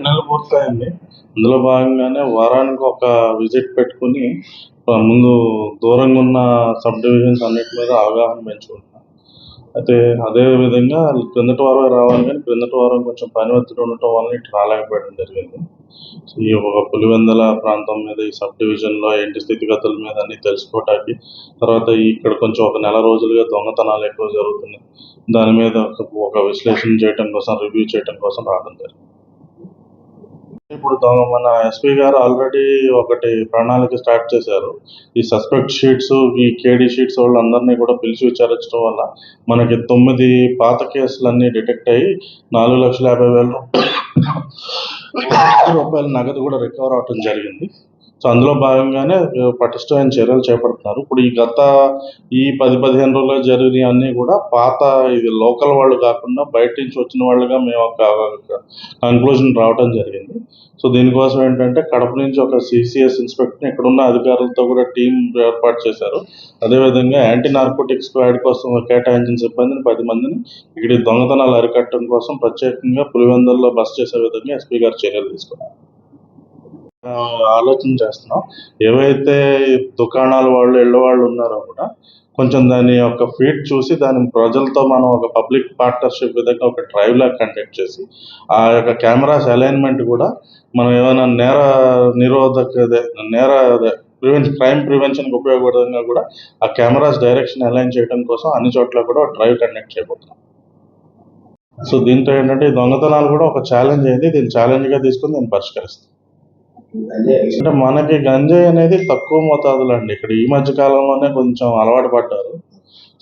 నెలలు పూర్తయింది. అందులో భాగంగానే వారానికి ఒక విజిట్ పెట్టుకుని ముందు దూరంగా ఉన్న సబ్ డివిజన్స్ అన్నిటి మీద అవగాహన పెంచుకుంటున్నాం. అయితే అదే విధంగా క్రిందటి వారం రావాలి కానీ క్రిందటి వారం కొంచెం పని ఒత్తిడి ఉండటం వల్ల ఇటు రాలేకపోవడం జరిగింది. ఈ ఒక పులివెందల ప్రాంతం మీద ఈ సబ్ డివిజన్లో ఏంటి స్థితిగతుల మీద అన్ని తెలుసుకోవటానికి తర్వాత ఇక్కడ కొంచెం ఒక నెల రోజులుగా దొంగతనాలు ఎక్కువ జరుగుతున్నాయి. దాని మీద ఒక- ఒక విశ్లేషణ చేయడం కోసం రివ్యూ చేయడం కోసం రావడం జరిగింది. ఇప్పుడు మన ఎస్పీ గారు ఆల్రెడీ ఒకటి ప్రణాళిక స్టార్ట్ చేశారు. ఈ సస్పెక్ట్ షీట్స్ ఈ కేడీ షీట్స్ వాళ్ళందరినీ కూడా పిలిచి విచారించడం వల్ల మనకి తొమ్మిది పాత కేసులన్నీ డిటెక్ట్ అయ్యి నాలుగు లక్షల యాభై వేల రూపాయల నగదు కూడా రికవర్ అవటం జరిగింది. సో అందులో భాగంగానే పటిష్టమైన చర్యలు చేపడుతున్నారు. ఇప్పుడు ఈ గత ఈ పది పదిహేను రోజుల్లో జరిగినవి అన్నీ కూడా పాత ఇది లోకల్ వాళ్ళు కాకుండా బయట నుంచి వచ్చిన వాళ్ళుగా మేము ఒక కంక్లూజన్ రావడం జరిగింది. సో దీనికోసం ఏంటంటే కడప నుంచి ఒక సిసిఎస్ ఇన్స్పెక్టర్ ఇక్కడ ఉన్న అధికారులతో కూడా టీం ఏర్పాటు చేశారు. అదేవిధంగా యాంటీ నార్కోటిక్స్ స్క్వాడ్ కోసం కేటాయించిన సిబ్బందిని పది మందిని ఇక్కడ దొంగతనాలు అరికట్టడం కోసం ప్రత్యేకంగా పులివెందుల్లో బస్ చేసే విధంగా ఎస్పీ గారు చర్యలు తీసుకున్నారు. ఆలోచన చేస్తున్నాం. ఏవైతే దుకాణాల వాళ్ళు ఇళ్ళ వాళ్ళు ఉన్నారో కూడా కొంచెం దాని యొక్క ఫీడ్ చూసి దాని ప్రజలతో మనం ఒక పబ్లిక్ పార్ట్నర్షిప్ విధంగా ఒక డ్రైవ్ లాగా కండక్ట్ చేసి ఆ యొక్క కెమెరాస్ అలైన్మెంట్ కూడా మనం ఏమైనా నేర నిరోధక నేర ప్రివెన్షన్ క్రైమ్ ప్రివెన్షన్కి ఉపయోగపడంగా కూడా ఆ కెమెరాస్ డైరెక్షన్ అలైన్ చేయడం కోసం అన్ని చోట్ల కూడా డ్రైవ్ కండక్ట్ చేయబోతున్నాం. సో దీంతో ఏంటంటే ఈ దొంగతనాలు కూడా ఒక ఛాలెంజ్ అయింది. దీన్ని ఛాలెంజ్గా తీసుకుని దీన్ని పరిష్కరిస్తాం. అంటే మనకి గంజాయి అనేది తక్కువ మోతాదులో అండి ఇక్కడ ఈ మధ్య కాలంలోనే కొంచెం అలవాటు పడ్డారు.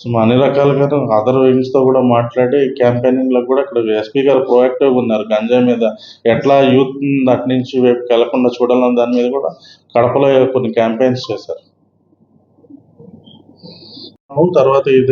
సో అన్ని రకాలుగా అదర్ వింగ్స్తో కూడా మాట్లాడి క్యాంపెయినింగ్లో కూడా ఇక్కడ ఎస్పీ గారు ప్రొయాక్టివ్గా ఉన్నారు. గంజాయి మీద ఎట్లా యూత్ అటు నుంచి వైపు వెళ్ళకుండా చూడాలన్న దాని మీద కూడా కడపలో కొన్ని క్యాంపెయిన్స్ చేశారు. తర్వాత ఇది